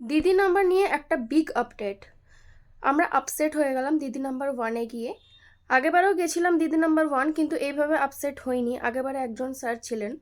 দিদি নাম্বার নিয়ে একটা বিগ আপডেট আমরা আপসেট হয়ে গেলাম দিদি নাম্বার ওয়ানে গিয়ে। আগেবারও গেছিলাম দিদি নাম্বার ওয়ান কিন্তু এইভাবে আপসেট হয়নি। আগেবারে একজন স্যার ছিলেন,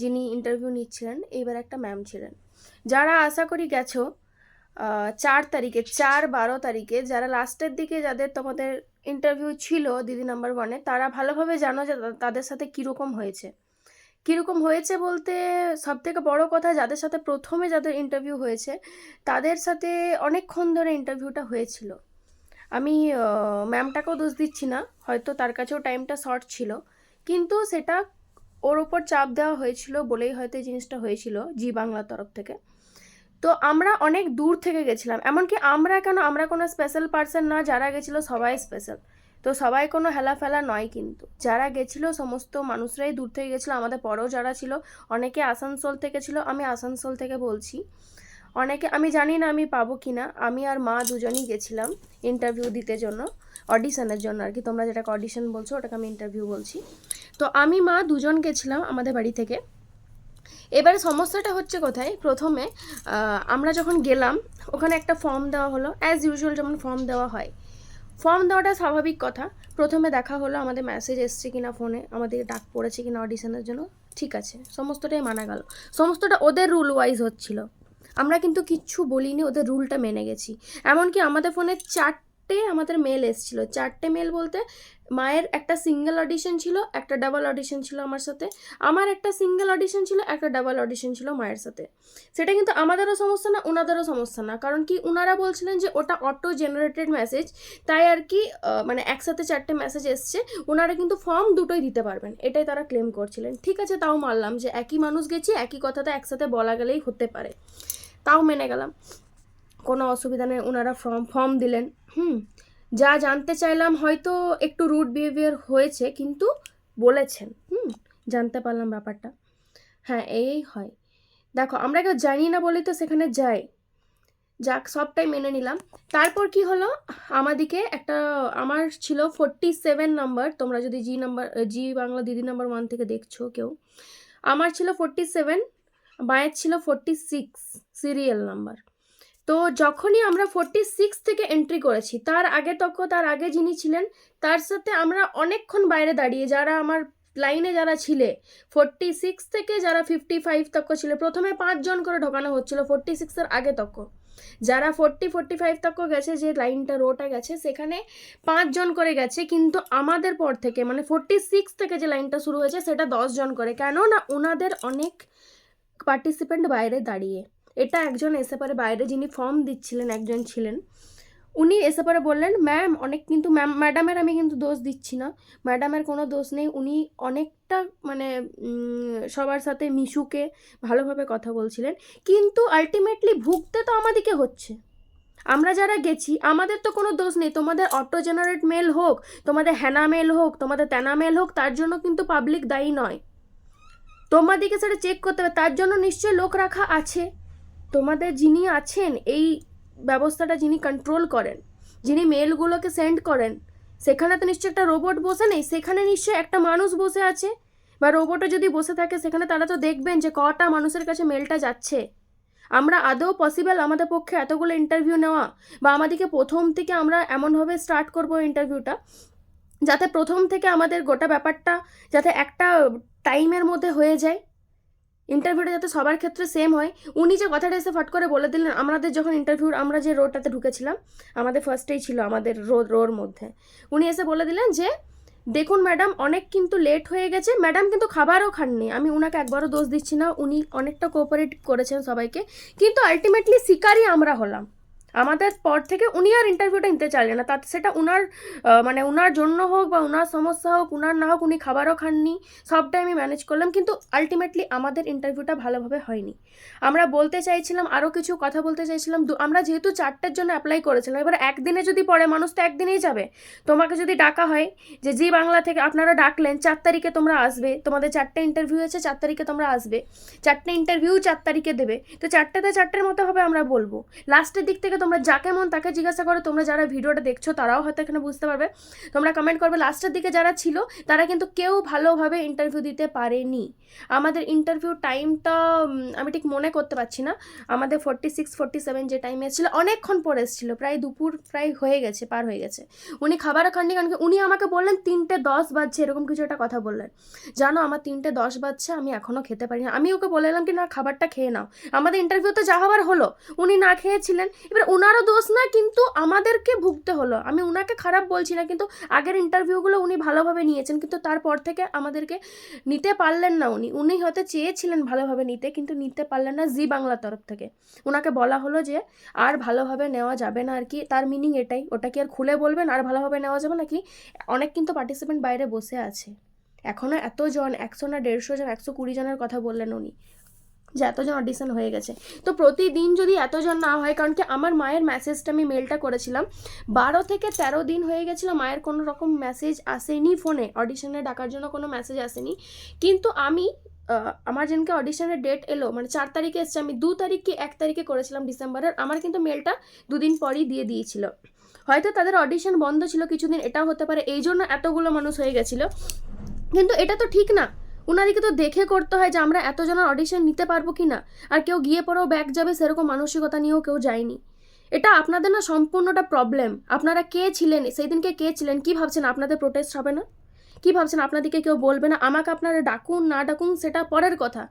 যিনি ইন্টারভিউ নিচ্ছিলেন, এইবার একটা ম্যাম ছিলেন। যারা আশা করি গেছো চার তারিখে, চার বারো তারিখে, যারা লাস্টের দিকে যাদের তোমাদের ইন্টারভিউ ছিল দিদি নাম্বার ওয়ানে তারা ভালোভাবে জানো যে তাদের সাথে কীরকম হয়েছে। কীরকম হয়েছে বলতে সব থেকে বড় কথা যাদের সাথে প্রথমে যাদের ইন্টারভিউ হয়েছে, তাদের সাথে অনেকক্ষণ ধরে ইন্টারভিউটা হয়েছিল। আমি ম্যামটাকেও দোষ দিচ্ছি না, হয়তো তার কাছেও টাইমটা শর্ট ছিল। কিন্তু সেটা ওর ওপর চাপ দেওয়া হয়েছিল বলেই হয়তো এই জিনিসটা হয়েছিল জি বাংলার তরফ থেকে। তো আমরা অনেক দূর থেকে গেছিলাম, এমনকি আমরা কেন, আমরা কোনো স্পেশাল পার্সন না, যারা গেছিল সবাই স্পেশাল তো সবাই কোনো হেলাফেলা নয় কিন্তু। যারা গেছিল, সমস্ত মানুষরাই দূর থেকে গেছিল। আমাদের পরেও যারা ছিল, অনেকে আসানসোল থেকে ছিল, আমি আসানসোল থেকে বলছি। অনেকে, আমি জানি না আমি পাবো কি না। আমি আর মা দুজনই গেছিলাম ইন্টারভিউ দিতে জন্য অডিশনের জন্য আর কি। তোমরা যেটাকে অডিশন বলছো, ওটাকে আমি ইন্টারভিউ বলছি। তো আমি, মা দুজন গেছিলাম আমাদের বাড়ি থেকে। এবারে সমস্যাটা হচ্ছে কোথায়? প্রথমে আমরা যখন গেলাম, ওখানে একটা ফর্ম দেওয়া হলো। অ্যাজ ইউজুয়াল যেমন ফর্ম দেওয়া হয়। ফর্ম দেওয়াটা স্বাভাবিক কথা। প্রথমে দেখা হলো আমাদের মেসেজ এসছে কিনা ফোনে আমাদের ডাক পড়েছে কিনা অডিশনের জন্য। ঠিক আছে, সমস্তটাই মানা গেল। সমস্তটা ওদের রুল ওয়াইজ হচ্ছিল। আমরা কিন্তু কিচ্ছু বলিনি, ওদের রুলটা মেনে গেছি। এমনকি আমাদের ফোনে চারটে আমাদের মেল এসেছিল। চারটে মেল বলতে মায়ের একটা সিঙ্গেল অডিশন ছিল, একটা ডাবল অডিশন ছিল আমার সাথে। আমার একটা সিঙ্গেল অডিশন ছিল, একটা ডাবল অডিশন ছিল মায়ের সাথে। সেটা কিন্তু আমাদেরও সমস্যা না ওনাদেরও সমস্যা না। কারণ কি ওনারা বলছিলেন যে ওটা অটো জেনারেটেড মেসেজ তাই আর কি মানে একসাথে চারটে মেসেজ এসছে ওনারা কিন্তু ফর্ম দুটোই দিতে পারবেন, এটাই তারা ক্লেম করছিলেন। ঠিক আছে, তাও মানলাম যে একই মানুষ গেছি, একই কথাটা একসাথে বলা গেলেই হতে পারে। তাও মেনে গেলাম। কোনো অসুবিধা নেই ওনারা ফর্ম ফর্ম দিলেন। হুম, যা জানতে চাইলাম হয়তো একটু রুড বিহেভিয়ার হয়েছে, কিন্তু বলেছেন। হুম, জানতে পারলাম ব্যাপারটা। হ্যাঁ এই হয়। দেখো, আমরা কেউ জানি না বলেই তো সেখানে যাই। যাক, সবটাই মেনে নিলাম। তারপর কি হলো? আমাদিকে একটা, আমার ছিল ফোরটি সেভেন নাম্বার তোমরা যদি জি নাম্বার জি বাংলা দিদি নাম্বার ওয়ান থেকে দেখছ কেউ। আমার ছিল ফোরটি সেভেন মায়ের ছিল ফোরটি সিক্স সিরিয়াল নাম্বার তো যখনই আমরা ফোর্টি সিক্স থেকে এন্ট্রি করেছি, তার আগে তক তার আগে যিনি ছিলেন, তার সাথে আমরা অনেকক্ষণ বাইরে দাঁড়িয়ে, যারা আমার লাইনে যারা ছিলে ফোর্টি সিক্স থেকে যারা ফিফটি ফাইভ তক ছিল, প্রথমে পাঁচজন করে ঢোকানো হচ্ছিল ফোর্টি সিক্সের আগে তক যারা ফোর্টি ফোর্টি ফাইভ তক গেছে, যে লাইনটা রোটা গেছে, সেখানে পাঁচজন করে গেছে, কিন্তু আমাদের পর থেকে মানে ফোর্টি সিক্স থেকে যে লাইনটা শুরু হয়েছে, সেটা দশজন করে। কেন না ওনাদের অনেক পার্টিসিপেন্ট বাইরে দাঁড়িয়ে। এটা একজন এসে পরে বাইরে যিনি ফর্ম দিচ্ছিলেন, একজন ছিলেন, উনি এসে পরে বললেন ম্যাম অনেক কিন্তু ম্যাম ম্যাডামের আমি কিন্তু দোষ দিচ্ছি না। ম্যাডামের কোনো দোষ নেই। উনি অনেকটা মানে সবার সাথে মিশুকে ভালোভাবে কথা বলছিলেন। কিন্তু আলটিমেটলি ভুগতে তো আমাদেরকে হচ্ছে। আমরা যারা গেছি, আমাদের তো কোনো দোষ নেই। তোমাদের অটো জেনারেট মেল হোক, তোমাদের হ্যানা মেল হোক, তোমাদের তেনা মেল হোক, তার জন্য কিন্তু পাবলিক দায়ী নয়। তোমাদেরকে সেটা চেক করতে হবে। তার জন্য নিশ্চয়ই লোক রাখা আছে। তোমাদের যিনি আছেন, এই ব্যবস্থাটা যিনি কন্ট্রোল করেন, যিনি মেলগুলোকে সেন্ড করেন, সেখানে তো নিশ্চয়ই একটা রোবট বসে নেই, সেখানে নিশ্চয়ই একটা মানুষ বসে আছে। বা রোবটও যদি বসে থাকে, সেখানে তারা তো দেখবেন যে কটা মানুষের কাছে মেলটা যাচ্ছে। আমরা আদৌ পসিবল আমাদের পক্ষে এতগুলো ইন্টারভিউ নেওয়া, বা আমাদেরকে প্রথম থেকে আমরা এমনভাবে স্টার্ট করব ইন্টারভিউটা যাতে প্রথম থেকে আমাদের গোটা ব্যাপারটা, যাতে একটা টাইমের মধ্যে হয়ে যায়। ইন্টারভিউটা যাতে সবার ক্ষেত্রে সেম হয়। উনি যে কথাটা এসে ফট করে বলে দিলেন, আমাদের যখন ইন্টারভিউর আমরা যে রোডটাতে ঢুকেছিলাম, আমাদের ফার্স্টেই ছিল আমাদের রো রোর মধ্যে। উনি এসে বলে দিলেন যে, দেখুন ম্যাডাম অনেক কিন্তু লেট হয়ে গেছে। ম্যাডাম কিন্তু খাবারও খাননি। আমি ওনাকে একবারও দোষ দিচ্ছি না। উনি অনেকটা কোঅপারেট করেছেন সবাইকে। কিন্তু আলটিমেটলি শিকারই আমরা হলাম। আমাদের পর থেকে উনি আর ইন্টারভিউটা নিতে চাইলেন না। তাতে সেটা উনার মানে উনার জন্য হোক বা উনার সমস্যা হোক, উনার না হোক, উনি খাবারও খাননি। সবটাই আমি ম্যানেজ করলাম, কিন্তু আলটিমেটলি আমাদের ইন্টারভিউটা ভালোভাবে হয়নি। আমরা বলতে চাইছিলাম আরও কিছু কথা বলতে চাইছিলাম। আমরা যেহেতু চারটের জন্য অ্যাপ্লাই করেছিলাম, এবার একদিনে যদি পড়ে, মানুষ তো একদিনেই যাবে। তোমাকে যদি ডাকা হয় যে, জি, বাংলা থেকে আপনারা ডাকলেন, চার তারিখে তোমরা আসবে। তোমাদের চারটে ইন্টারভিউ আছে, চার তারিখে তোমরা আসবে। চারটে ইন্টারভিউ চার তারিখে দেবে। তো চারটেতে চারটের মতো হবে আমরা বলব। লাস্টের দিক থেকে তোমরা যাকে মন তাকে জিজ্ঞাসা করো, তোমরা যারা ভিডিওটা দেখছ তারাও হয়তো এখানে বুঝতে পারবে। তোমরা কমেন্ট করবে লাস্টের দিকে যারা ছিল, তারা কিন্তু কেউ ভালোভাবে ইন্টারভিউ দিতে পারেনি। আমাদের ইন্টারভিউ টাইমটা আমি ঠিক মনে করতে পারছি না। আমাদের ফোর্টি সিক্স ফোর্টি সেভেন যে টাইমে এসেছিল, অনেকক্ষণ পরে এসেছিল, প্রায় দুপুর প্রায় হয়ে গেছে, পার হয়ে গেছে। উনি খাবারও খাননি কারণ উনি আমাকে বললেন তিনটে দশ বাজছে, এরকম কিছু একটা কথা বললেন। জানো, আমার তিনটে দশ বাজছে, আমি এখনও খেতে পারি না আমি ওকে বলে এলাম কি, না, খাবারটা খেয়ে নাও। আমাদের ইন্টারভিউ তো যা হবার হলো। উনি না খেয়েছিলেন। এবার ওনারও দোষ না, কিন্তু আমাদেরকে ভুগতে হলো। আমি উনাকে খারাপ বলছি না, কিন্তু আগের ইন্টারভিউগুলো উনি ভালোভাবে নিয়েছেন, কিন্তু তারপর থেকে আমাদেরকে নিতে পারলেন না উনি। উনি হয়তো চেয়েছিলেন ভালোভাবে নিতে, কিন্তু নিতে পারলেন না জি বাংলার তরফ থেকে। ওনাকে বলা হলো যে, আর ভালোভাবে নেওয়া যাবে না আর কি। তার মিনিং এটাই। ওটা কি আর খুলে বলবেন, আর ভালোভাবে নেওয়া যাবে নাকি? অনেক কিন্তু পার্টিসিপেন্ট বাইরে বসে আছে। এখনও এতজন, একশো না দেড়শো জন, একশো কুড়ি জনের কথা বললেন উনি। যে এতজন অডিশন হয়ে গেছে। তো প্রতিদিন যদি এতজন না হয়, কারণ কি আমার মায়ের মেসেজটা আমি মেলটা করেছিলাম, বারো থেকে তেরো দিন হয়ে গেছিল মায়ের কোনো রকম মেসেজ আসেনি ফোনে অডিশনে ডাকার জন্য কোনো মেসেজ আসেনি। কিন্তু আমি আমার যেদিনকে অডিশনের ডেট এলো মানে চার তারিখে এসছে, আমি দু তারিখ কি এক তারিখে করেছিলাম ডিসেম্বরের, আমার কিন্তু মেলটা দুদিন পরই দিয়ে দিয়েছিল। হয়তো তাদের অডিশন বন্ধ ছিল কিছুদিন, এটাও হতে পারে এই জন্য এতগুলো মানুষ হয়ে গেছিল। কিন্তু এটা তো ঠিক না। ওনাদিকে তো দেখে করতে হয় যে আমরা এতজনের অডিশন নিতে পারব কি না আর কেউ গিয়ে পরেও ব্যাক যাবে, সেরকম মানসিকতা নিয়েও কেউ যায়নি। এটা আপনাদের না সম্পূর্ণটা প্রবলেম আপনারা কে ছিলেন? সেই দিনকে কে ছিলেন? কি ভাবছেন? আপনাদের প্রোটেস্ট হবে না? কি ভাবছেন? আপনাদেরকে কেউ বলবে না? আমাকে আপনারা ডাকুন, না ডাকুন, সেটা পরের কথা।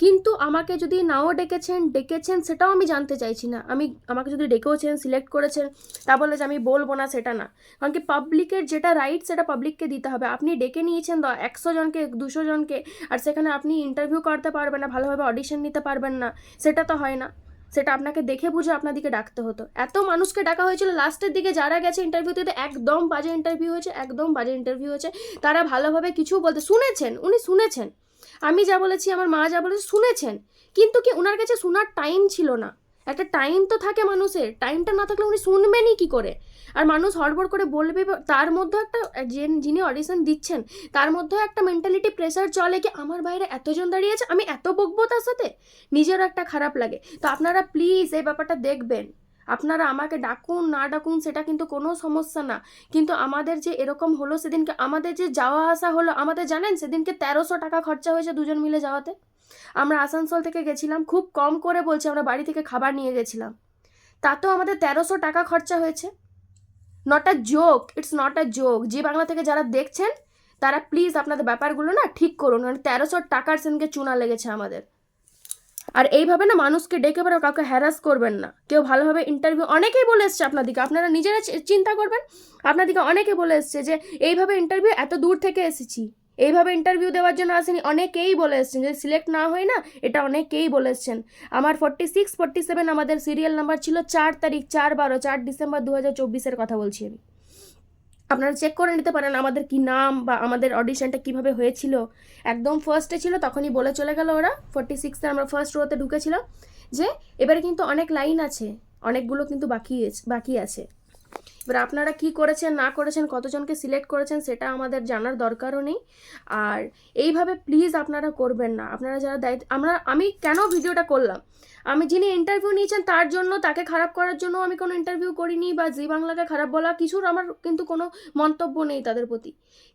কিন্তু আমাকে যদি নাও ডেকেছেন ডেকেছেন, সেটাও আমি জানতে চাইছি না। আমি, আমাকে যদি ডেকেওছেন সিলেক্ট করেছেন, তা বলে যে আমি বলব না, সেটা না। কারণ কি পাবলিকের যেটা রাইট সেটা পাবলিককে দিতে হবে। আপনি ডেকে নিয়েছেন একশো জনকে, দুশো জনকে, আর সেখানে আপনি ইন্টারভিউ করতে পারবেন না, ভালোভাবে অডিশন নিতে পারবেন না, সেটা তো হয় না। সেটা আপনাকে দেখে বুঝে আপনাদেরকে ডাকতে হতো। এত মানুষকে ডাকা হয়েছিল, লাস্টের দিকে যারা গেছে ইন্টারভিউতে একদম বাজে ইন্টারভিউ হয়েছে, একদম বাজে ইন্টারভিউ হয়েছে। তারা ভালোভাবে কিছু বলতে, শুনেছেন, উনি শুনেছেন। আমি যা বলেছি, আমার মা যা বলেছে, শুনেছেন। কিন্তু কি ওনার কাছে শোনার টাইম ছিল না? একটা টাইম তো থাকে মানুষের। টাইমটা না থাকলে উনি শুনবেনই কি করে? আর মানুষ হড়বড় করে বলবে, তার মধ্যে একটা যে যিনি অডিশন দিচ্ছেন, তার মধ্যেও একটা মেন্টালিটি প্রেসার চলে কি আমার বাইরে এতজন দাঁড়িয়ে আছে, আমি এত বকবো তার সাথে? নিজেরও একটা খারাপ লাগে। তো আপনারা প্লিজ এই ব্যাপারটা দেখবেন। আপনারা আমাকে ডাকুন, না ডাকুন, সেটা কিন্তু কোনো সমস্যা না। কিন্তু আমাদের যে এরকম হলো সেদিনকে, আমাদের যে যাওয়া আসা হলো, আমাদের জানেন সেদিনকে তেরোশো টাকা খরচা হয়েছে দুজন মিলে যাওয়াতে? আমরা আসানসোল থেকে গেছিলাম, খুব কম করে বলছি আমরা বাড়ি থেকে খাবার নিয়ে গেছিলাম। তাতেও আমাদের তেরোশো টাকা খরচা হয়েছে। Not a joke it's not a joke Zee Bangla থেকে যারা দেখছেন, তারা প্লিজ আপনাদের ব্যাপারগুলো না ঠিক করুন, কারণ তেরোশো টাকার সেনকে চুনা লেগেছে আমাদের। আর এইভাবে না মানুষকে ডেকে বেরো, কাউকে হ্যারাস করবেন না। কেউ ভালোভাবে ইন্টারভিউ অনেকেই বলে এসছে আপনাদিকে, আপনারা নিজেরা চিন্তা করবেন। আপনাদিকে অনেকে বলে এসছে যে, এইভাবে ইন্টারভিউ এত দূর থেকে এসেছি। এইভাবে ইন্টারভিউ দেওয়ার জন্য আসেনি। অনেকেই বলে এসছেন যদি সিলেক্ট না হয় না, এটা অনেকেই বলে এসছেন। আমার ফোর্টি সিক্স ফোর্টি সেভেন আমাদের সিরিয়াল নাম্বার ছিল চার তারিখ, চার বারো, চার ডিসেম্বর দু হাজার চব্বিশের কথা বলছি আমি। আপনারা চেক করে নিতে পারেন আমাদের কি নাম বা আমাদের অডিশনটা কীভাবে হয়েছিল। একদম ফার্স্টে ছিল, তখনই বলে চলে গেল ওরা। ফোর্টি সিক্সে আমরা ফার্স্ট রোতে ঢুকেছিলাম যে, এবারে কিন্তু অনেক লাইন আছে, অনেকগুলো কিন্তু বাকি বাকি আছে। এবার আপনারা কি করেছেন, না করেছেন, কতজনকে সিলেক্ট করেছেন সেটা আমাদের জানার দরকারও নেই। আর এইভাবে প্লিজ আপনারা করবেন না। আপনারা যারা দায়িত্ব, আমরা, আমি কেন ভিডিওটা করলাম? আমি যিনি ইন্টারভিউ নিয়েছেন তার জন্য, তাকে খারাপ করার জন্য আমি কোনো ইন্টারভিউ করিনি বা জি বাংলাকে খারাপ বলা কিছুর আমার কিন্তু কোনো মন্তব্য নেই তাদের প্রতি।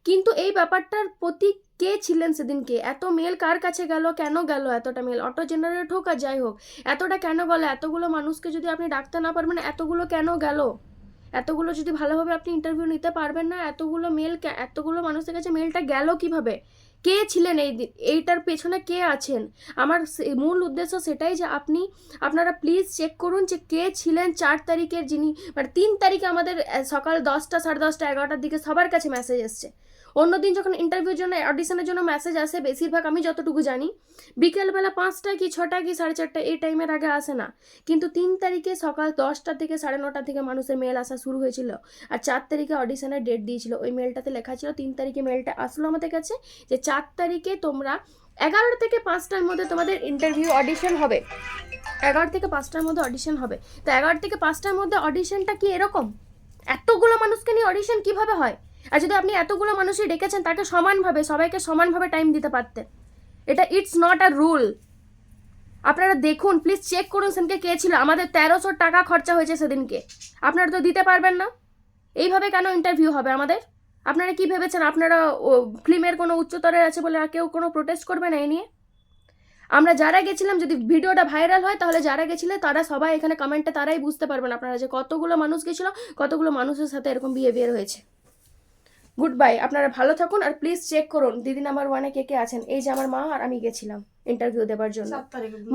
কিন্তু এই ব্যাপারটার প্রতি কে ছিলেন সেদিনকে? এত মেল কার কাছে গেল? কেন গেল এতটা মেল অটো জেনারেট হোক আর যাই হোক, এতটা কেন গেল? এতগুলো মানুষকে যদি আপনি ডাকতে না পারবেন, এতগুলো কেন গেল? এতগুলো যদি ভালোভাবে আপনি ইন্টারভিউ নিতে পারবেন না, এতগুলো মেল এতগুলো মানুষের কাছে মেলটা গেল কীভাবে? কে ছিলেন এই এইটার পেছনে কে আছেন? আমার মূল উদ্দেশ্য সেটাই যে আপনি, আপনারা প্লিজ চেক করুন যে কে ছিলেন চার তারিখের যিনি মানে তিন তারিখে আমাদের সকাল দশটা সাড়ে দশটা এগারোটার দিকে সবার কাছে মেসেজ এসছে। অন্যদিন যখন ইন্টারভিউর জন্য অডিশনের জন্য মেসেজ আসে, বেশিরভাগ আমি যতটুকু জানি, বিকেলবেলা পাঁচটা কি ছটা কি সাড়ে চারটা এই টাইমের আগে আসে না। কিন্তু তিন তারিখে সকাল দশটা থেকে সাড়ে নটা থেকে মানুষের মেল আসা শুরু হয়েছিল। আর চার তারিখে অডিশনের ডেট দিয়েছিল। ওই মেলটাতে লেখা ছিল, তিন তারিখে মেলটা আসলো আমাদের কাছে যে চার তারিখে তোমরা এগারোটা থেকে পাঁচটার মধ্যে তোমাদের ইন্টারভিউ অডিশন হবে। এগারো থেকে পাঁচটার মধ্যে অডিশন হবে। তো এগারো থেকে পাঁচটার মধ্যে অডিশনটা কি এরকম? এতগুলো মানুষকে নিয়ে অডিশন কীভাবে হয়? আর যদি আপনি এতগুলো মানুষই ডেকেছেন, তাকে সমানভাবে, সবাইকে সমানভাবে টাইম দিতে পারতেন এটা ইটস নট আ রুল আপনারা দেখুন প্লিজ চেক করুন, সেদিনকে কে ছিল? আমাদের তেরোশো টাকা খরচা হয়েছে সেদিনকে। আপনারা তো দিতে পারবেন না। এইভাবে কেন ইন্টারভিউ হবে আমাদের? আপনারা কি ভেবেছেন? আপনারা, ও, ফিল্মের কোনো উচ্চতরে আছে বলে আর কেউ কোনো প্রোটেস্ট করবে না এই নিয়ে? আমরা যারা গেছিলাম, যদি ভিডিওটা ভাইরাল হয়, তাহলে যারা গেছিলে, তারা সবাই এখানে কমেন্টে তারাই বুঝতে পারবেন আপনারা যে কতগুলো মানুষ গেছিল, কতগুলো মানুষের সাথে এরকম বিহেভিয়ার হয়েছে। গুড বাই আপনারা ভালো থাকুন আর প্লিজ চেক করুন দিদি নাম্বার ওয়ানে কে কে আছেন? এই যে আমার মা আর আমি গেছিলাম ইন্টারভিউ দেওয়ার জন্য।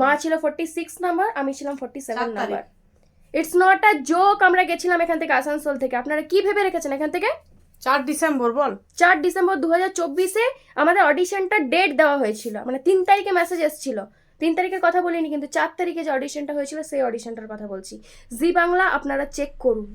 মা ছিল ফোর্টি সিক্স নাম্বার আমি ছিলাম forty seven number it's not a joke আমরা গেছিলাম এখান থেকে আসানসোল থেকে। আপনারা কি ভেবে রেখেছেন এখান থেকে? চার ডিসেম্বর বল। চার ডিসেম্বর দু হাজার চব্বিশে আমাদের অডিশনটা ডেট দেওয়া হয়েছিল। মানে তিন তারিখে মেসেজ এসেছিল। তিন তারিখের কথা বলিনি কিন্তু চার তারিখে যে অডিশনটা হয়েছিল সেই অডিশনটার কথা বলছি। জি বাংলা আপনারা চেক করুন।